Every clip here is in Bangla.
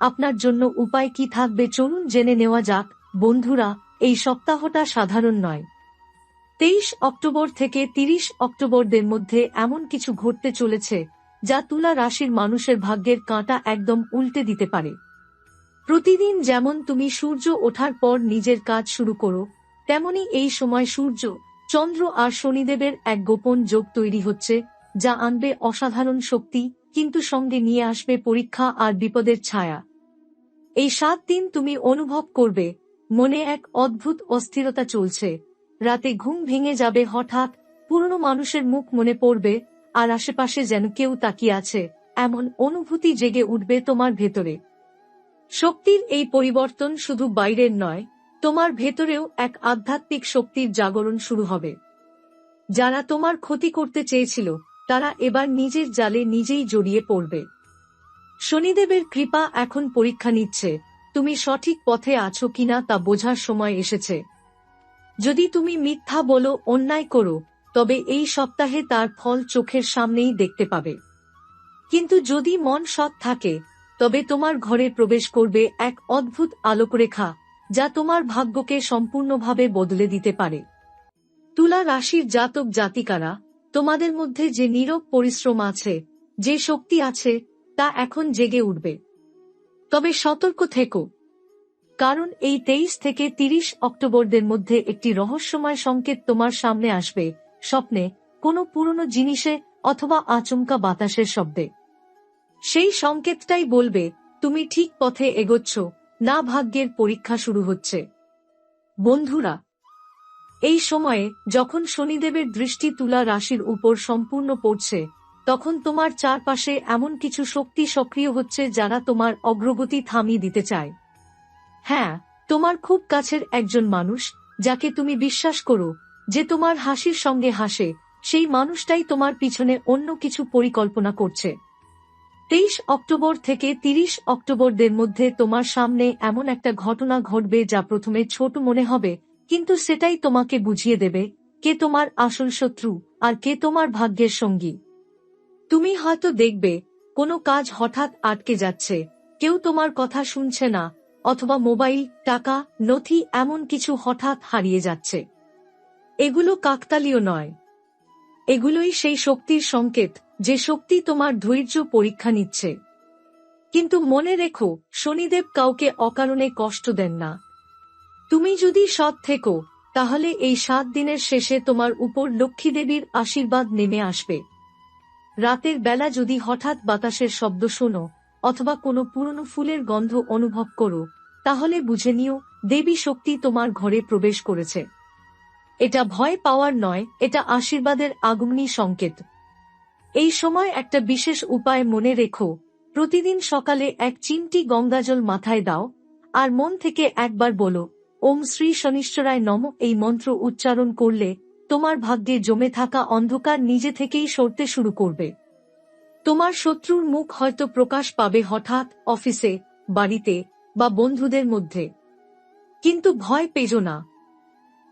আপনার জন্য উপায় কি থাকবে চলুন জেনে নেওয়া যাক। বন্ধুরা, এই সপ্তাহটা সাধারণ নয়। তেইশ অক্টোবর থেকে তিরিশ অক্টোবরদের মধ্যে এমন কিছু ঘটতে চলেছে, যা তুলা রাশির মানুষের ভাগ্যের কাঁটা একদম উল্টে দিতে পারে। প্রতিদিন যেমন তুমি সূর্য ওঠার পর নিজের কাজ শুরু করো, তেমনি এই সময় সূর্য, চন্দ্র আর শনিদেবের এক গোপন যোগ তৈরি হচ্ছে, যা আনবে অসাধারণ শক্তি কিন্তু সঙ্গে নিয়ে আসবে পরীক্ষা আর বিপদের ছায়া। এই সাত দিন তুমি অনুভব করবে, মনে এক অদ্ভুত অস্থিরতা চলছে। রাতে ঘুম ভেঙে যাবে হঠাৎ, পুরনো মানুষের মুখ মনে পড়বে, আর আশেপাশে যেন কেউ তাকিয়ে আছে, এমন অনুভূতি জেগে উঠবে তোমার ভেতরে। শক্তির এই পরিবর্তন শুধু বাইরের নয়, তোমার ভেতরেও এক আধ্যাত্মিক শক্তির জাগরণ শুরু হবে। যারা তোমার ক্ষতি করতে চেয়েছিল তারা এবার নিজের জালে নিজেই জড়িয়ে পড়বে। শনিদেবের কৃপা এখন পরীক্ষা নিচ্ছে, তুমি সঠিক পথে আছো কিনা তা বোঝার সময় এসেছে। যদি তুমি মিথ্যা বলো, অন্যায় করো, তবে এই সপ্তাহে তার ফল চোখের সামনেই দেখতে পাবে। কিন্তু যদি মন সৎ থাকে, তবে তোমার ঘরে প্রবেশ করবে এক অদ্ভুত আলোকরেখা, যা তোমার ভাগ্যকে সম্পূর্ণভাবে বদলে দিতে পারে। তুলা রাশির জাতক জাতিকারা তোমাদের মধ্যে যে নীরব পরিশ্রম আছে, যে শক্তি আছে, তা এখন জেগে উঠবে। তবে সতর্ক থেকো। কারণ এই তেইশ থেকে তিরিশ অক্টোবরদের মধ্যে একটি রহস্যময় সংকেত তোমার সামনে আসবে, স্বপ্নে, কোনো পুরনো জিনিসে অথবা আচমকা বাতাসের শব্দে। সেই সংকেতটাই বলবে, তুমি ঠিক পথে এগোচ্ছ, না ভাগ্যের পরীক্ষা শুরু হচ্ছে। বন্ধুরা এই সময়ে, যখন শনিদেবের দৃষ্টি তুলা রাশির উপর সম্পূর্ণ পড়ছে, তখন তোমার চারপাশে এমন কিছু শক্তি সক্রিয় হচ্ছে যারা তোমার অগ্রগতি থামিয়ে দিতে চায়। হ্যাঁ তোমার খুব কাছের একজন মানুষ, যাকে তুমি বিশ্বাস করো, যে তোমার হাসির সঙ্গে হাসে, সেই মানুষটাই তোমার পিছনে অন্য কিছু পরিকল্পনা করছে। তেইশ অক্টোবর থেকে তিরিশ অক্টোবরদের মধ্যে তোমার সামনে এমন একটা ঘটনা ঘটবে যা প্রথমে ছোট মনে হবে কিন্তু সেটাই তোমাকে বুঝিয়ে দেবে, কে তোমার আসল শত্রু আর কে তোমার ভাগ্যের সঙ্গী। তুমি হয়তো দেখবে, কোনো কাজ হঠাৎ আটকে যাচ্ছে, কেউ তোমার কথা শুনছে না, অথবা মোবাইল, টাকা, নথি এমন কিছু হঠাৎ হারিয়ে যাচ্ছে। এগুলো কাকতালীয় নয়। এগুলোই সেই শক্তির সংকেত, যে শক্তি তোমার ধৈর্য পরীক্ষা নিচ্ছে। কিন্তু মনে রেখো, শনিদেব কাউকে অকারণে কষ্ট দেন না। তুমি যদি সৎ থেকো, তাহলে এই সাত দিনের শেষে তোমার উপর লক্ষ্মী দেবীর আশীর্বাদ নেমে আসবে। রাতের বেলা যদি হঠাৎ বাতাসের শব্দ শোনো, অথবা কোনো পুরনো ফুলের গন্ধ অনুভব করো, তাহলে বুঝে নিও, দেবী শক্তি তোমার ঘরে প্রবেশ করেছে। এটা ভয় পাওয়ার নয়, এটা আশীর্বাদের আগমনী সংকেত। এই সময় একটা বিশেষ উপায় মনে রেখো, প্রতিদিন সকালে এক চিমটি গঙ্গাজল মাথায় দাও, আর মন থেকে একবার বলো ওম শ্রী শনিশ্বরায় নম, এই মন্ত্র উচ্চারণ করলে তোমার ভাগ্যে জমে থাকা অন্ধকার নিজে থেকেই সরতে শুরু করবে। তোমার শত্রুর মুখ হয়তো প্রকাশ পাবে হঠাৎ অফিসে, বাড়িতে বা বন্ধুদের মধ্যে। কিন্তু ভয় পেজ না।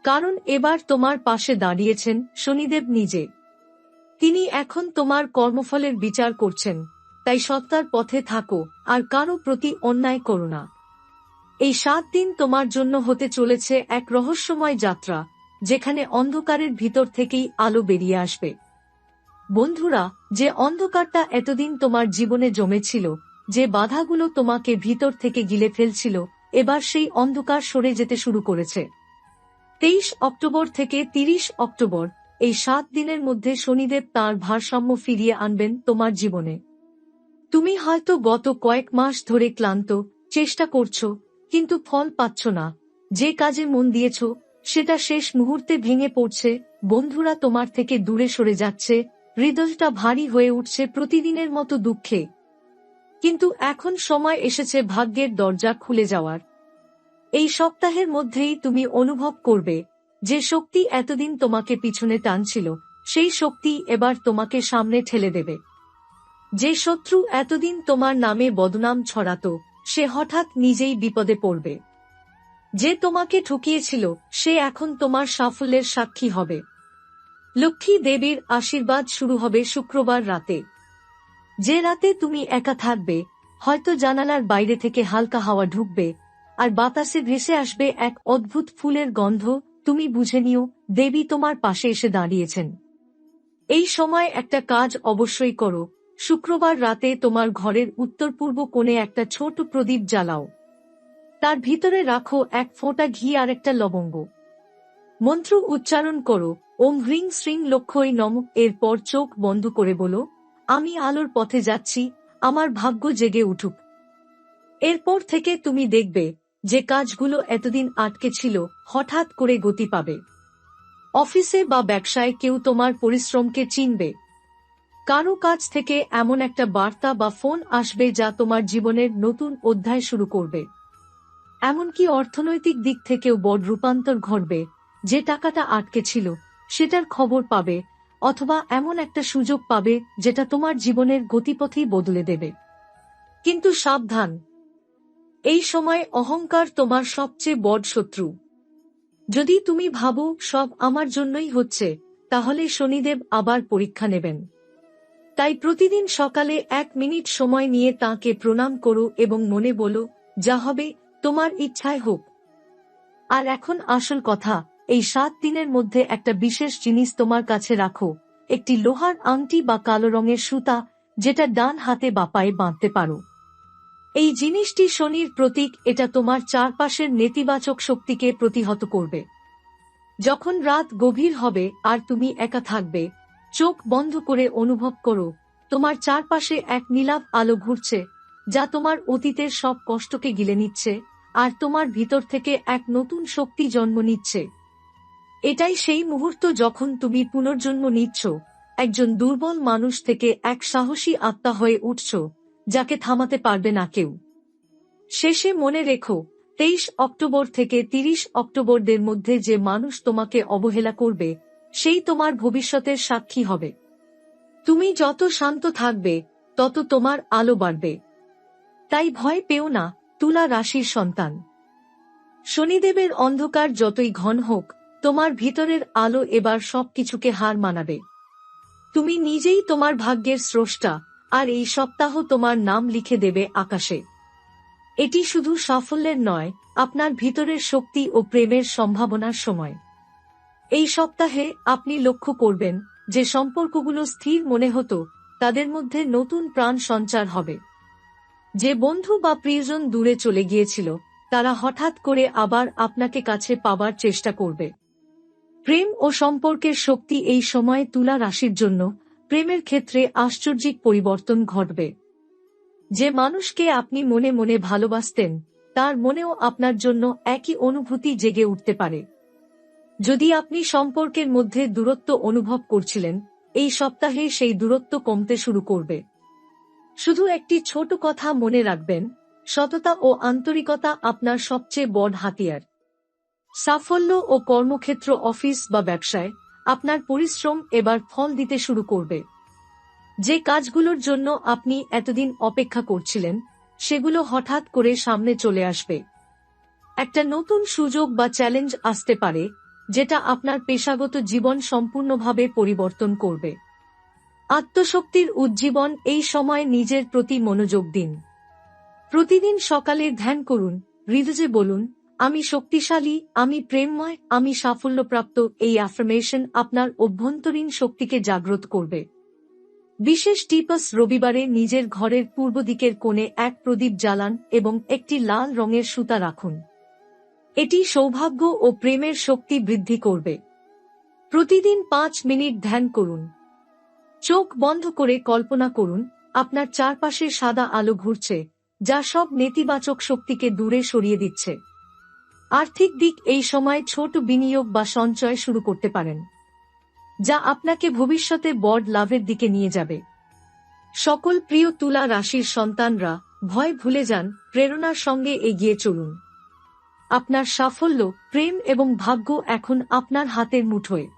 কারণ এবার তোমার পাশে দাঁড়িয়েছেন শনিদেব নিজে। তিনি এখন তোমার কর্মফলের বিচার করছেন, তাই সত্তার পথে থাকো আর কারও প্রতি অন্যায় করো না। এই সাত দিন তোমার জন্য হতে চলেছে এক রহস্যময় যাত্রা, যেখানে অন্ধকারের ভিতর থেকেই আলো বেরিয়ে আসবে। বন্ধুরা, যে অন্ধকারটা এতদিন তোমার জীবনে জমেছিল, যে বাধাগুলো তোমাকে ভিতর থেকে গিলে ফেলছিল, এবার সেই অন্ধকার সরে যেতে শুরু করেছে। তেইশ অক্টোবর থেকে তিরিশ অক্টোবর, এই সাত দিনের মধ্যে শনিদেব তার ভারসাম্য ফিরিয়ে আনবেন তোমার জীবনে। তুমি হয়তো গত কয়েক মাস ধরে ক্লান্ত, চেষ্টা করছ কিন্তু ফল পাচ্ছ না। যে কাজে মন দিয়েছ, সেটা শেষ মুহূর্তে ভেঙে পড়ছে। বন্ধুরা তোমার থেকে দূরে সরে যাচ্ছে। হৃদয়টা ভারী হয়ে উঠছে প্রতিদিনের মতো দুঃখে। কিন্তু এখন সময় এসেছে ভাগ্যের দরজা খুলে যাওয়ার। এই সপ্তাহের মধ্যেই তুমি অনুভব করবে, যে শক্তি এতদিন তোমাকে পিছনে টানছিল, সেই শক্তি এবার তোমাকে সামনে ঠেলে দেবে। যে শত্রু এতদিন তোমার নামে বদনাম ছড়াতো সে হঠাৎ নিজেই বিপদে পড়বে। যে তোমাকে ঠকিয়েছিল, সে এখন তোমার সাফল্যের সাক্ষী হবে। লক্ষ্মী দেবীর আশীর্বাদ শুরু হবে শুক্রবার রাতে। যে রাতে তুমি একা থাকবে, হয়তো জানালার বাইরে থেকে হালকা হাওয়া ঢুকবে, আর বাতাসে ভেসে আসবে এক অদ্ভুত ফুলের গন্ধ, তুমি বুঝে নিও, দেবী তোমার পাশে এসে দাঁড়িয়েছেন। এই সময় একটা কাজ অবশ্যই করো শুক্রবার রাতে তোমার ঘরের উত্তর পূর্ব কোণে একটা ছোট প্রদীপ জ্বালাও। তার ভিতরে রাখো এক ফোঁটা ঘি আর একটা লবঙ্গ। মন্ত্র উচ্চারণ করো, ওম হ্রিং শ্রিং লক্ষ্যই নম। এরপর চোখ বন্ধ করে বলো, আমি আলোর পথে যাচ্ছি, আমার ভাগ্য জেগে উঠুক। এরপর থেকে তুমি দেখবে যে কাজগুলো এতদিন আটকে ছিল, হঠাৎ করে গতি পাবে। অফিসে বা ব্যবসায় কেউ তোমার পরিশ্রমকে চিনবে। কারও কাছ থেকে এমন একটা বার্তা বা ফোন আসবে যা তোমার জীবনের নতুন অধ্যায় শুরু করবে। এমনকি অর্থনৈতিক দিক থেকেও বড় রূপান্তর ঘটবে, যে টাকাটা আটকে ছিল, সেটার খবর পাবে, অথবা এমন একটা সুযোগ পাবে যেটা তোমার জীবনের গতিপথই বদলে দেবে। কিন্তু সাবধান। এই সময় অহংকার তোমার সবচেয়ে বড় শত্রু। যদি তুমি ভাবো সব আমার জন্যই হচ্ছে, তাহলে শনিদেব আবার পরীক্ষা নেবেন। তাই প্রতিদিন সকালে এক মিনিট সময় নিয়ে তাকে প্রণাম করো এবং মনে বলো, যা হবে, তোমার ইচ্ছায় হোক। আর এখন আসল কথা, এই সাত দিনের মধ্যে একটা বিশেষ জিনিস তোমার কাছে রাখো, একটি লোহার আংটি বা কালো রঙের সুতা, যেটা ডান হাতে বা পায়ে বাঁধতে পারো। এই জিনিসটি শনির প্রতীক, এটা তোমার চারপাশের নেতিবাচক শক্তিকে প্রতিহত করবে। যখন রাত গভীর হবে, আর তুমি একা থাকবে চোখ বন্ধ করে অনুভব করো, তোমার চারপাশে এক নীলাভ আলো ঘুরছে, যা তোমার অতীতের সব কষ্টকে গিলে নিচ্ছে, আর তোমার ভিতর থেকে এক নতুন শক্তি জন্ম নিচ্ছে। এটাই সেই মুহূর্ত যখন তুমি পুনর্জন্ম নিচ্ছ, একজন দুর্বল মানুষ থেকে এক সাহসী আত্মা হয়ে উঠছ, যাকে থামাতে পারবে না কেউ। শেষে মনে রেখো, তেইশ অক্টোবর থেকে তিরিশ অক্টোবরদের মধ্যে যে মানুষ তোমাকে অবহেলা করবে সেই তোমার ভবিষ্যতের সাক্ষী হবে। তুমি যত শান্ত থাকবে, তত তোমার আলো বাড়বে। তাই ভয় পেও না, তুলা রাশির সন্তান। শনিদেবের অন্ধকার যতই ঘন হোক, তোমার ভিতরের আলো এবার সবকিছুকে হার মানাবে। তুমি নিজেই তোমার ভাগ্যের স্রষ্টা, আর এই সপ্তাহ তোমার নাম লিখে দেবে আকাশে। এটি শুধু সাফল্যের নয়, আপনার ভিতরের শক্তি ও প্রেমের সম্ভাবনার সময়। এই সপ্তাহে আপনি লক্ষ্য করবেন যে সম্পর্কগুলো স্থির মনে হতো, তাদের মধ্যে নতুন প্রাণ সঞ্চার হবে। যে বন্ধু বা প্রিয়জন দূরে চলে গিয়েছিল, তারা হঠাৎ করে আবার আপনাকে কাছে পাবার চেষ্টা করবে। প্রেম ও সম্পর্কের শক্তি এই সময় তুলা রাশির জন্য প্রেমের ক্ষেত্রে আশ্চর্যিক পরিবর্তন ঘটবে। যে মানুষকে আপনি মনে মনে ভালোবাসতেন, তার মনেও আপনার জন্য একই অনুভূতি জেগে উঠতে পারে। যদি আপনি সম্পর্কের মধ্যে দূরত্ব অনুভব করছিলেন, এই সপ্তাহে সেই দূরত্ব কমতে শুরু করবে। শুধু একটি ছোট কথা মনে রাখবেন, সততা ও আন্তরিকতা আপনার সবচেয়ে বড় হাতিয়ার। সাফল্য ও কর্মক্ষেত্র অফিস বা ব্যবসায় আপনার পরিশ্রম এবার ফল দিতে শুরু করবে। যে কাজগুলোর জন্য আপনি এতদিন অপেক্ষা করছিলেন, সেগুলো হঠাৎ করে সামনে চলে আসবে। একটা নতুন সুযোগ বা চ্যালেঞ্জ আসতে পারে যেটা আপনার পেশাগত জীবন সম্পূর্ণভাবে পরিবর্তন করবে। আত্মশক্তির উজ্জীবন এই সময় নিজের প্রতি মনোযোগ দিন। প্রতিদিন সকালে ধ্যান করুন হৃদয়ে বলুন, আমি শক্তিশালী, আমি প্রেমময়, আমি সাফল্যপ্রাপ্ত এই অ্যাফার্মেশন আপনার অভ্যন্তরীণ শক্তিকে জাগ্রত করবে। বিশেষ টিপাস রবিবারে নিজের ঘরের পূর্ব দিকের কোণে এক প্রদীপ জ্বালান এবং একটি লাল রঙের সুতা রাখুন। এটি সৌভাগ্য ও প্রেমের শক্তি বৃদ্ধি করবে। প্রতিদিন পাঁচ মিনিট ধ্যান করুন। চোখ বন্ধ করে কল্পনা করুন, আপনার চারপাশে সাদা আলো ঘুরছে, যা সব নেতিবাচক শক্তিকে দূরে সরিয়ে দিচ্ছে। আর্থিক দিক এই সময় ছোট বিনিয়োগ বা সঞ্চয় শুরু করতে পারেন, যা আপনাকে ভবিষ্যতে বড় লাভের দিকে নিয়ে যাবে। সকল প্রিয় তুলা রাশির সন্তানরা ভয় ভুলে যান, প্রেরণার সঙ্গে এগিয়ে চলুন। আপনার সাফল্য, প্রেম এবং ভাগ্য এখন আপনার হাতের মুঠোয়।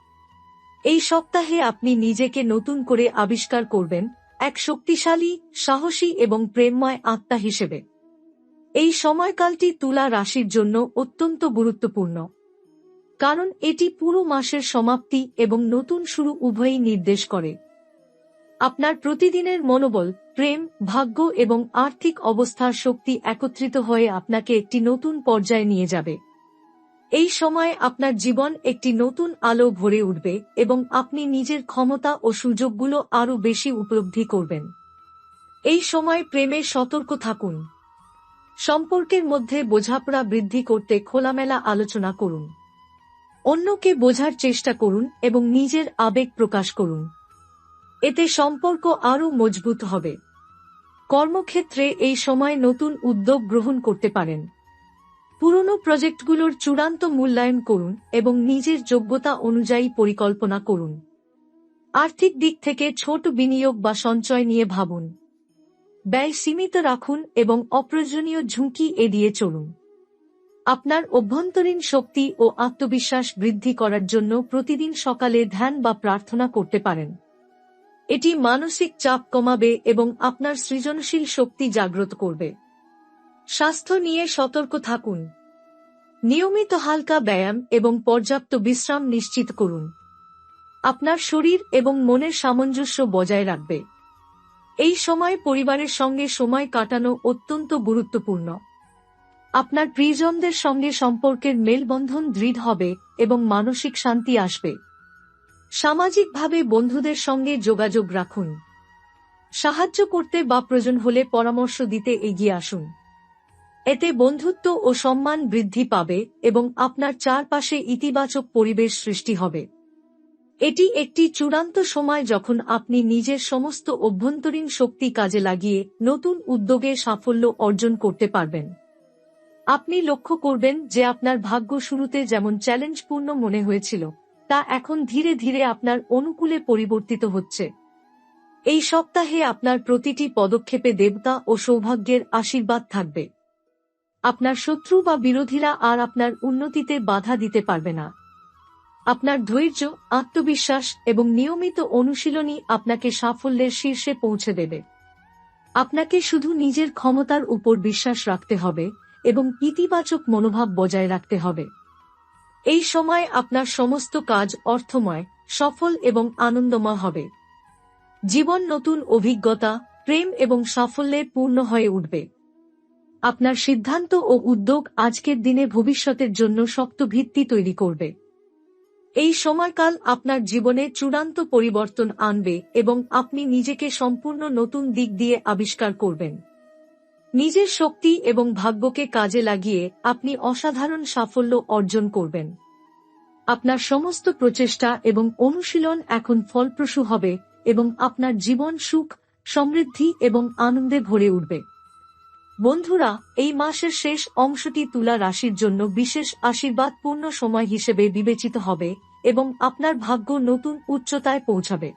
এই সপ্তাহে আপনি নিজেকে নতুন করে আবিষ্কার করবেন এক শক্তিশালী, সাহসী এবং প্রেমময় আত্মা হিসেবে। এই সময়কালটি তুলা রাশির জন্য অত্যন্ত গুরুত্বপূর্ণ। কারণ এটি পুরো মাসের সমাপ্তি এবং নতুন শুরু উভয়ই নির্দেশ করে। আপনার প্রতিদিনের মনোবল প্রেম, ভাগ্য এবং আর্থিক অবস্থার শক্তি একত্রিত হয়ে আপনাকে একটি নতুন পর্যায়ে নিয়ে যাবে। এই সময়ে আপনার জীবন একটি নতুন আলো ভরে উঠবে এবং আপনি নিজের ক্ষমতা ও সুযোগগুলো আরও বেশি উপলব্ধি করবেন। এই সময় প্রেমে সতর্ক থাকুন। সম্পর্কের মধ্যে বোঝাপড়া বৃদ্ধি করতে খোলামেলা আলোচনা করুন। অন্যকে বোঝার চেষ্টা করুন এবং নিজের আবেগ প্রকাশ করুন। এতে সম্পর্ক আরও মজবুত হবে। কর্মক্ষেত্রে এই সময় নতুন উদ্যোগ গ্রহণ করতে পারেন। পুরনো প্রজেক্টগুলোর চূড়ান্ত মূল্যায়ন করুন এবং নিজের যোগ্যতা অনুযায়ী পরিকল্পনা করুন। আর্থিক দিক থেকে ছোট বিনিয়োগ বা সঞ্চয় নিয়ে ভাবুন। ব্যয় সীমিত রাখুন এবং অপ্রয়োজনীয় ঝুঁকি এড়িয়ে চলুন। আপনার অভ্যন্তরীণ শক্তি ও আত্মবিশ্বাস বৃদ্ধি করার জন্য প্রতিদিন সকালে ধ্যান বা প্রার্থনা করতে পারেন। এটি মানসিক চাপ কমাবে এবং আপনার সৃজনশীল শক্তি জাগ্রত করবে। স্বাস্থ্য নিয়ে সতর্ক থাকুন। নিয়মিত হালকা ব্যায়াম এবং পর্যাপ্ত বিশ্রাম নিশ্চিত করুন। আপনার শরীর এবং মনের সামঞ্জস্য বজায় রাখবে। এই সময় পরিবারের সঙ্গে সময় কাটানো অত্যন্ত গুরুত্বপূর্ণ। আপনার প্রিয়জনদের সঙ্গে সম্পর্কের মেলবন্ধন দৃঢ় হবে এবং মানসিক শান্তি আসবে। সামাজিকভাবে বন্ধুদের সঙ্গে যোগাযোগ রাখুন। সাহায্য করতে বা প্রয়োজন হলে পরামর্শ দিতে এগিয়ে আসুন। এতে বন্ধুত্ব ও সম্মান বৃদ্ধি পাবে এবং আপনার চারপাশে ইতিবাচক পরিবেশ সৃষ্টি হবে। এটি একটি চূড়ান্ত সময় যখন আপনি নিজের সমস্ত অভ্যন্তরীণ শক্তি কাজে লাগিয়ে নতুন উদ্যোগে সাফল্য অর্জন করতে পারবেন। আপনি লক্ষ্য করবেন যে আপনার ভাগ্য শুরুতে যেমন চ্যালেঞ্জপূর্ণ মনে হয়েছিল তা এখন ধীরে ধীরে আপনার অনুকূলে পরিবর্তিত হচ্ছে। এই সপ্তাহে আপনার প্রতিটি পদক্ষেপে দেবতা ও সৌভাগ্যের আশীর্বাদ থাকবে। আপনার শত্রু বা বিরোধীরা আর আপনার উন্নতিতে বাধা দিতে পারবে না। আপনার ধৈর্য, আত্মবিশ্বাস এবং নিয়মিত অনুশীলনী আপনাকে সাফল্যের শীর্ষে পৌঁছে দেবে। আপনাকে শুধু নিজের ক্ষমতার উপর বিশ্বাস রাখতে হবে এবং ইতিবাচক মনোভাব বজায় রাখতে হবে। এই সময় আপনার সমস্ত কাজ অর্থময়, সফল এবং আনন্দময় হবে। জীবন নতুন অভিজ্ঞতা, প্রেম এবং সাফল্যে পূর্ণ হয়ে উঠবে। আপনার সিদ্ধান্ত ও উদ্যোগ আজকের দিনে ভবিষ্যতের জন্য শক্ত ভিত্তি তৈরি করবে। এই সময়কাল আপনার জীবনে চূড়ান্ত পরিবর্তন আনবে এবং আপনি নিজেকে সম্পূর্ণ নতুন দিক দিয়ে আবিষ্কার করবেন। নিজের শক্তি এবং ভাগ্যকে কাজে লাগিয়ে আপনি অসাধারণ সাফল্য অর্জন করবেন। আপনার সমস্ত প্রচেষ্টা এবং অনুশীলন এখন ফলপ্রসূ হবে এবং আপনার জীবন সুখ, সমৃদ্ধি এবং আনন্দে ভরে উঠবে। বন্ধুরা, এই মাসের শেষ অংশটি তুলা রাশির জন্য বিশেষ আশীর্বাদপূর্ণ সময় হিসেবে বিবেচিত হবে এবং আপনার ভাগ্য নতুন উচ্চতায় পৌঁছাবে।